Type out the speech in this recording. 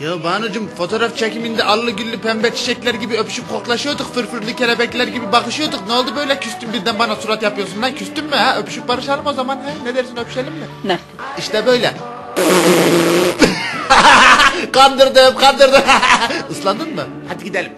Ya Banucuğum fotoğraf çekiminde allı güllü pembe çiçekler gibi öpüşüp koklaşıyorduk. Fırfırlı kelebekler gibi bakışıyorduk. Ne oldu böyle küstün birden bana surat yapıyorsun lan küstün mü ha? Öpüşüp barışalım o zaman ha? Ne dersin öpüşelim mi? Ne? İşte böyle. kandırdım kandırdım. Islandın mı? Hadi gidelim.